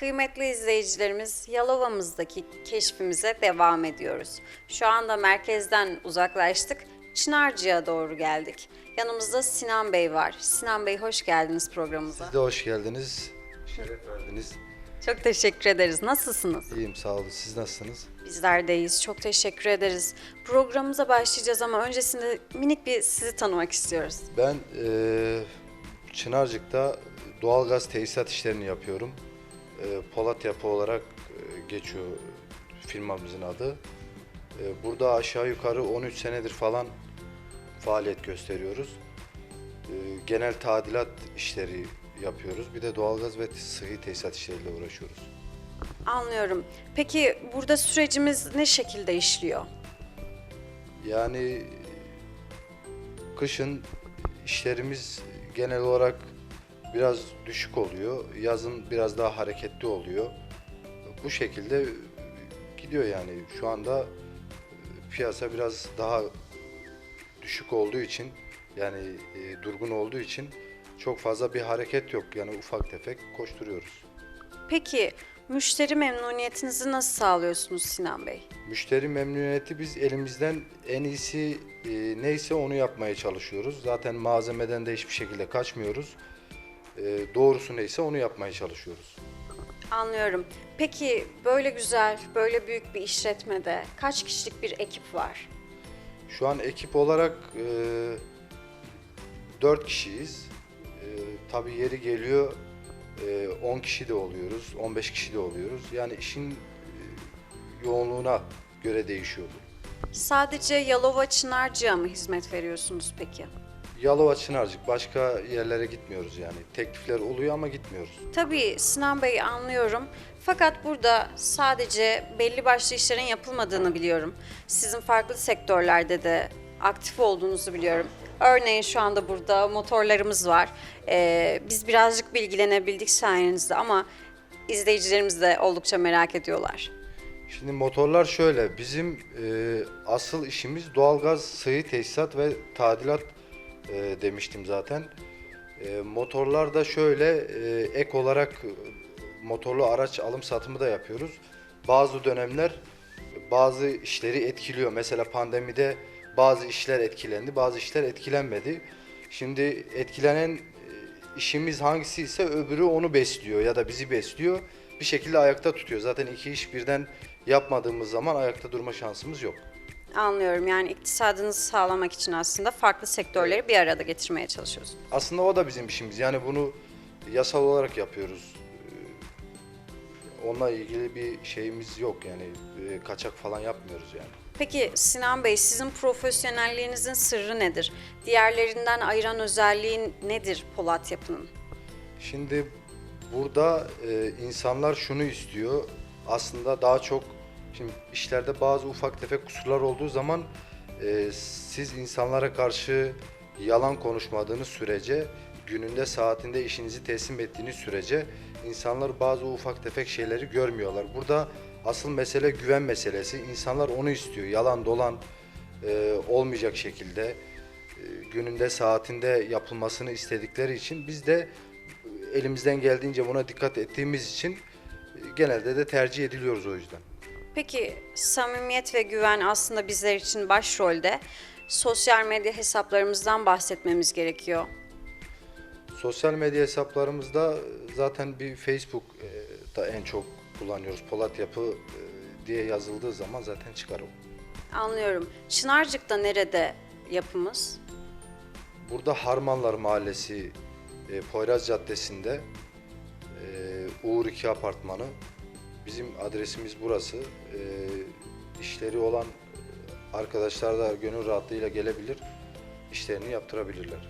Kıymetli izleyicilerimiz, Yalova'mızdaki keşfimize devam ediyoruz. Şu anda merkezden uzaklaştık, Çınarcı'ya doğru geldik. Yanımızda Sinan Bey var. Sinan Bey hoş geldiniz programımıza. Siz de hoş geldiniz. Şeref verdiniz. Çok teşekkür ederiz. Nasılsınız? İyiyim sağ olun. Siz nasılsınız? Bizler deyiz. Çok teşekkür ederiz. Programımıza başlayacağız ama öncesinde minik bir sizi tanımak istiyoruz. Ben eee Çınarcık'ta doğalgaz tesisat işlerini yapıyorum. Eee Polat Yapı olarak eee, geçiyor firmamızın adı. Eee, burada aşağı yukarı 13 senedir falan faaliyet gösteriyoruz. Genel tadilat işleri yapıyoruz. Bir de doğalgaz ve sıhhi tesisat işleriyle uğraşıyoruz. Anlıyorum. Peki burada sürecimiz ne şekilde işliyor? Yani kışın işlerimiz genel olarak biraz düşük oluyor. Yazın biraz daha hareketli oluyor. Bu şekilde gidiyor yani. Şu anda piyasa biraz daha düşük olduğu için yani e, durgun olduğu için çok fazla bir hareket yok. Yani ufak tefek koşturuyoruz. Peki müşteri memnuniyetinizi nasıl sağlıyorsunuz Sinan Bey? Müşteri memnuniyeti biz elimizden en iyisi e, neyse onu yapmaya çalışıyoruz. Zaten malzemeden de hiçbir şekilde kaçmıyoruz. E, doğrusu neyse onu yapmaya çalışıyoruz. Anlıyorum. Peki böyle güzel, böyle büyük bir işletmede kaç kişilik bir ekip var? Şu an ekip olarak e, 4 kişiyiz. E, tabii yeri geliyor e, 10 kişi de oluyoruz, 15 kişi de oluyoruz. Yani işin e, yoğunluğuna göre değişiyor bu. Sadece Yalova Çınarcı'ya mı hizmet veriyorsunuz peki? Yalova Çınarcık başka yerlere gitmiyoruz yani. Teklifler oluyor ama gitmiyoruz. Tabii Sinan Bey anlıyorum. Fakat burada sadece belli başlı işlerin yapılmadığını biliyorum. Sizin farklı sektörlerde de aktif olduğunuzu biliyorum. Örneğin şu anda burada motorlarımız var. Ee, biz birazcık bilgilenebildik sayenizde ama izleyicilerimiz de oldukça merak ediyorlar. Şimdi motorlar şöyle, bizim e, asıl işimiz doğalgaz, sıvı tesisat ve tadilat e, demiştim zaten. E, motorlar da şöyle, e, ek olarak motorlu araç alım satımı da yapıyoruz. Bazı dönemler bazı işleri etkiliyor. Mesela pandemide bazı işler etkilendi, bazı işler etkilenmedi. Şimdi etkilenen e, işimiz hangisi ise öbürü onu besliyor ya da bizi besliyor. Bir şekilde ayakta tutuyor. Zaten iki iş birden yapmadığımız zaman ayakta durma şansımız yok. Anlıyorum yani iktisadınızı sağlamak için aslında farklı sektörleri bir arada getirmeye çalışıyorsunuz. Aslında o da bizim işimiz. Yani bunu yasal olarak yapıyoruz. Ee, Onunla ilgili bir şeyimiz yok yani Ee, kaçak falan yapmıyoruz yani. Peki Sinan Bey sizin profesyonelliğinizin sırrı nedir? Diğerlerinden ayıran özelliği nedir Polat Yapı'nın? Şimdi burada e, insanlar şunu istiyor. Aslında daha çok şimdi işlerde bazı ufak tefek kusurlar olduğu zaman e, siz insanlara karşı yalan konuşmadığınız sürece gününde saatinde işinizi teslim ettiğiniz sürece insanlar bazı ufak tefek şeyleri görmüyorlar. Burada asıl mesele güven meselesi. İnsanlar onu istiyor. Yalan dolan e, olmayacak şekilde e, gününde saatinde yapılmasını istedikleri için biz de elimizden geldiğince buna dikkat ettiğimiz için e, genelde de tercih ediliyoruz o yüzden. Peki samimiyet ve güven aslında bizler için başrolde. Sosyal medya hesaplarımızdan bahsetmemiz gerekiyor. Sosyal medya hesaplarımızda zaten bir Facebook e, da en çok kullanıyoruz. Polat Yapı e, diye yazıldığı zaman zaten çıkar o. Anlıyorum. Çınarcık'ta nerede yapımız? Burada Harmanlar Mahallesi e, Poyraz Caddesi'nde e, Uğur 2 apartmanı. Bizim adresimiz burası. E, işleri olan arkadaşlar da gönül rahatlığıyla gelebilir. işlerini yaptırabilirler.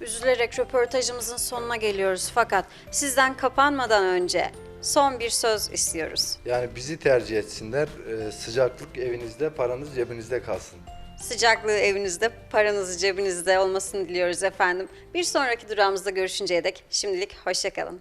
Üzülerek röportajımızın sonuna geliyoruz fakat sizden kapanmadan önce son bir söz istiyoruz. Yani bizi tercih etsinler. E, sıcaklık evinizde, paranız cebinizde kalsın. Sıcaklığı evinizde, paranız cebinizde olmasını diliyoruz efendim. Bir sonraki durağımızda görüşünceye dek şimdilik hoşçakalın.